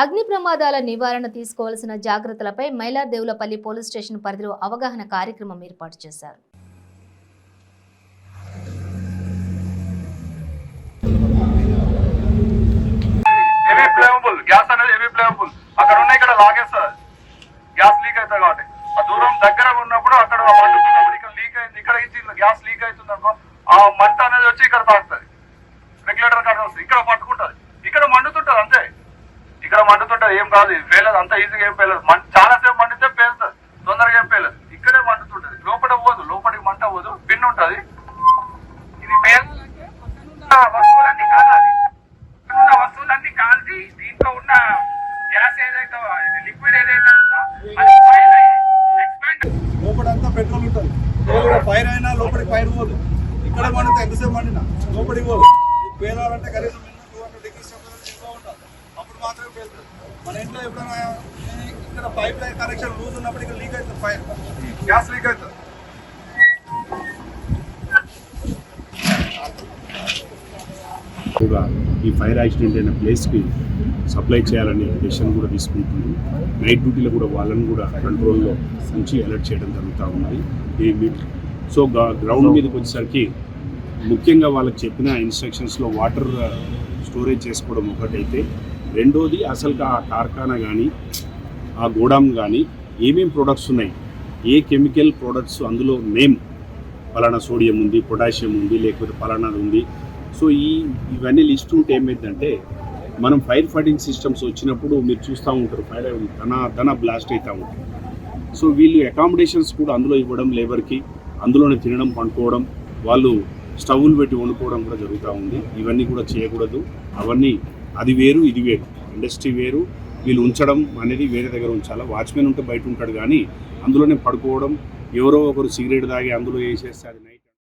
అగ్ని ప్రమాదాల నివారణ తీసుకోవాల్సిన జాగ్రత్తలపై మైలార్దేవులపల్లి పోలీస్ స్టేషన్ పరిధిలో అవగాహన కార్యక్రమం ఏర్పాటు చేశారు. హెవీ గ్యాస్ అనేది హెవీ ఫ్లేమబుల్ అక్కడ ఉన్న ఇక్కడ లాగేస్తుంది గ్యాస్ లీక్ అవుతుంది కాబట్టి. ఆ దూరం దగ్గర ఉన్నప్పుడు అక్కడ మండుతున్నప్పుడు ఇక్కడ లీక్ అయింది. ఇక్కడ గ్యాస్ లీక్ అవుతుంది అనుకో ఆ మంట అనేది వచ్చి ఇక్కడ తాకుతుంది రెగ్యులేటర్ కాడ ఇక్కడ మండుతుంటది అంతే ఇక్కడ ఏం కాదు ఇది పేలదు అంత ఈజీగా ఏం పేలదు. మం- చాలా సేపు మండితే పేలుతుంది తొందరగా ఏం పేలదు. ఇక్కడే మండుతుంటది లోపల పోదు లోపలికి మంట పోదు పిన్ ఉంటది. ఇది పేలాలంటే వస్తువులన్నీ కాలాలి. ఉన్న వస్తువులన్నీ కాల్చి దీంట్లో ఉన్న గ్యాస్ ఏదైతే ఇది లిక్విడ్ ఏదైతే ఉందో అది boil పెట్రోల్ ఉంటుంది. ఫైర్ అయినా లోపలికి ఫైర్ పోదు. ఇక్కడ మండితే ఎంతసేపు మండినా? లోపలికి పోదు. పేలాలంటే కనీసం మాత్రమే పేలుతుంది మన ఇంట్లో ఎప్పుడైనా ఈ- ఇక్కడ పైప్ లైన్ కనెక్షన్ లూజ్ ఉన్నప్పుడు ఇక్కడ లీక్ అవుతుంది ఫైర్ గ్యాస్ లీక్ అవుతుంది. కూడా ఈ ఫైర్ యాక్సిడెంట్ అయిన ప్లేస్కి సప్లై చేయాలనే డెసిషన్ కూడా తీసుకుంటుంది. నైట్ డ్యూటీలో కూడా వాళ్ళని కూడా కంట్రోల్లో ఉంచి అలర్ట్ చేయడం జరుగుతూ మీ- సో గ్రౌండ్ మీదకి వచ్చేసరికి ముఖ్యంగా వాళ్ళకి చెప్పిన ఇన్స్ట్రక్షన్స్లో వాటర్ స్టోరేజ్ చేసుకోవడం ఒకటైతే. రెండోది అసలు ఆ కార్ఖానా కానీ ఆ గోడామ్ కానీ ఏమేమి ప్రొడక్ట్స్ ఉన్నాయి? ఏ కెమికల్ ప్రొడక్ట్స్ అందులో నేమ్ పలానా సోడియం ఉంది పొటాషియం ఉంది లేకపోతే పలానాది ఉంది. సో ఈ ఇవన్నీ లిస్ట్ ఉంటే ఏమైందంటే మనం ఫైర్ ఫైటింగ్ సిస్టమ్స్ వచ్చినప్పుడు మీరు చూస్తూ ఉంటారు ఫైర్ ధన ధన బ్లాస్ట్ అవుతూ ఉంటుంది సో వీళ్ళు అకామిడేషన్స్ కూడా అందులో ఇవ్వడం లేబర్కి అందులోనే తినడం పండుకోవడం వాళ్ళు స్టవ్లు పెట్టి వండుకోవడం కూడా జరుగుతూ ఉంది. ఇవన్నీ కూడా చేయకూడదు. అవన్నీ అది వేరు ఇది వేరు. ఇండస్ట్రీ వేరు. వీళ్ళు ఉంచడం అనేది వేరే దగ్గర ఉంచాలి? వాచ్మెన్ ఉంటే బయట ఉంటాడు కానీ అందులోనే పడుకోవడం ఎవరో ఒకరు సిగరెట్ తాగి అందులో వేసేస్తే అది నైట్